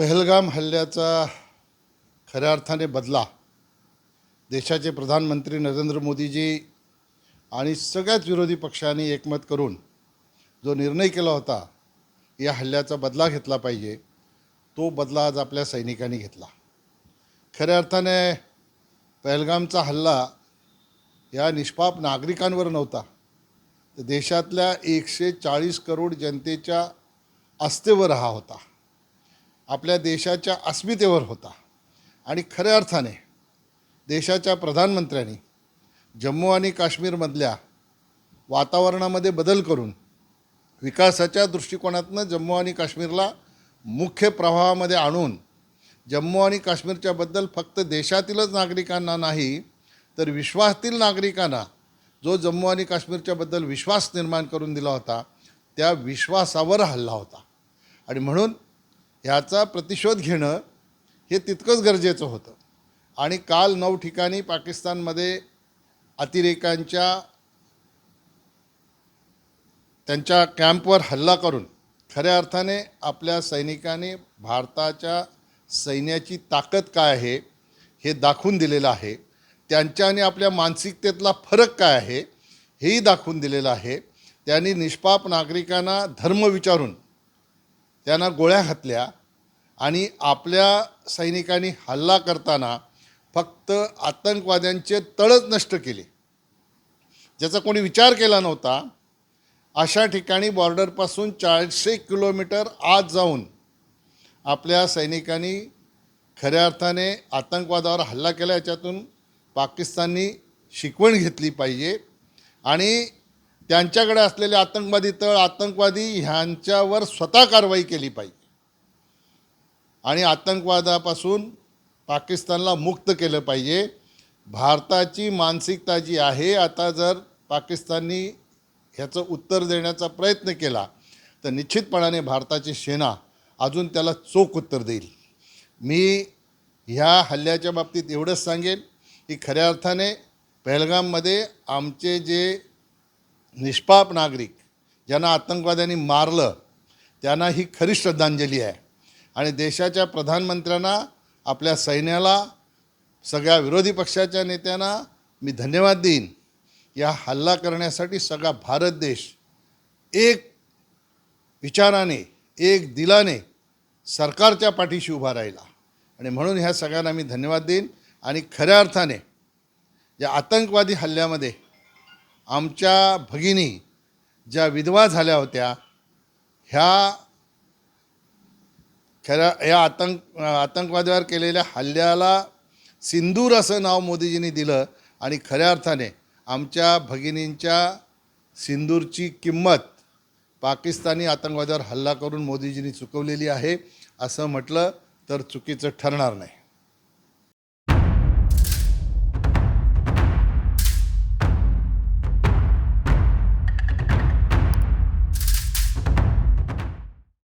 पहलगाम हल्ल्याचा खऱ्या अर्थाने बदला देशाचे प्रधानमंत्री नरेंद्र मोदीजी आणि सगळ्याच विरोधी पक्षांनी एकमत करून जो निर्णय केला होता या हल्ल्याचा बदला घेतला पाहिजे. तो बदला आज आपल्या सैनिकांनी घेतला. खऱ्या अर्थाने पहलगामचा हल्ला या निष्पाप नागरिकांवर नव्हता. तर देशातल्या एकशे चाळीस करोड जनतेच्या आस्थेवर हा होता. आपल्या देशाच्या अस्मितेवर होता. आणि खऱ्या अर्थाने देशाच्या प्रधानमंत्र्यांनी जम्मू आणि काश्मीरमधल्या वातावरणामध्ये बदल करून विकासाच्या दृष्टिकोनातनं जम्मू आणि काश्मीरला मुख्य प्रवाहामध्ये आणून जम्मू आणि काश्मीरच्याबद्दल फक्त देशातीलच नागरिकांना नाही तर विश्वातील नागरिकांना जो जम्मू आणि काश्मीरच्याबद्दल विश्वास निर्माण करून दिला होता त्या विश्वासावर हल्ला होता. आणि म्हणून ह्याचा प्रतिशोध घेणं हे तितकंच गरजेचं होतं. आणि काल नऊ ठिकाणी पाकिस्तानमध्ये अतिरेकांच्या त्यांच्या कॅम्पवर हल्ला करून खऱ्या अर्थाने आपल्या सैनिकांनी भारताच्या सैन्याची ताकद काय आहे हे दाखवून दिलेलं आहे. त्यांच्या आणि आपल्या मानसिकतेतला फरक काय आहे हेही दाखवून दिलेलं आहे. त्यांनी निष्पाप नागरिकांना धर्म विचारून त्यांना गोळ्या घातल्या आणि आपल्या सैनिकांनी हल्ला करताना फक्त आतंकवाद्यांचे तळच नष्ट केले. ज्याचा कोणी विचार केला नव्हता अशा ठिकाणी बॉर्डरपासून चारशे किलोमीटर आत जाऊन आपल्या सैनिकांनी खऱ्या अर्थाने आतंकवादावर हल्ला केला याच्यातून पाकिस्ताननी शिकवण घेतली पाहिजे आणि त्यांच्याकडे असलेले आतंकवादी तळ आतंकवादी ह्यांच्यावर स्वतः कारवाई केली पाहिजे. आणि आतंकवादापासून पाकिस्तानला मुक्त केलं पाहिजे. भारताची मानसिकता जी आहे आता जर पाकिस्ताननी ह्याचं उत्तर देण्याचा प्रयत्न केला तर निश्चितपणाने भारताची सेना अजून त्याला चोख उत्तर देईल. मी ह्या हल्ल्याच्या बाबतीत एवढंच सांगेन की खऱ्या अर्थाने पहलगाममध्ये आमचे जे निष्पाप नागरिक ज्यांना आतंकवाद्यांनी मारलं त्यांना ही खरी श्रद्धांजली आहे. आणि देशाच्या प्रधानमंत्र्यांना आपल्या सैन्याला सगळ्या विरोधी पक्षाच्या नेत्यांना मी धन्यवाद देईन. या हल्ला करण्यासाठी सगळा भारत देश एक विचाराने एक दिलाने सरकारच्या पाठीशी उभा राहिला. आणि म्हणून ह्या सगळ्यांना मी धन्यवाद देईन. आणि खऱ्या अर्थाने या आतंकवादी हल्ल्यामध्ये आमच्या भगिनी ज्या विधवा झाल्या होत्या ह्या खऱ्या या आतंक आतंकवाद्यावर केलेल्या हल्ल्याला सिंदूर असं नाव मोदीजींनी दिलं आणि खऱ्या अर्थाने आमच्या भगिनींच्या सिंदूरची किंमत पाकिस्तानी आतंकवाद्यावर हल्ला करून मोदीजींनी चुकवलेली आहे असं म्हटलं तर चुकीचं ठरणार नाही.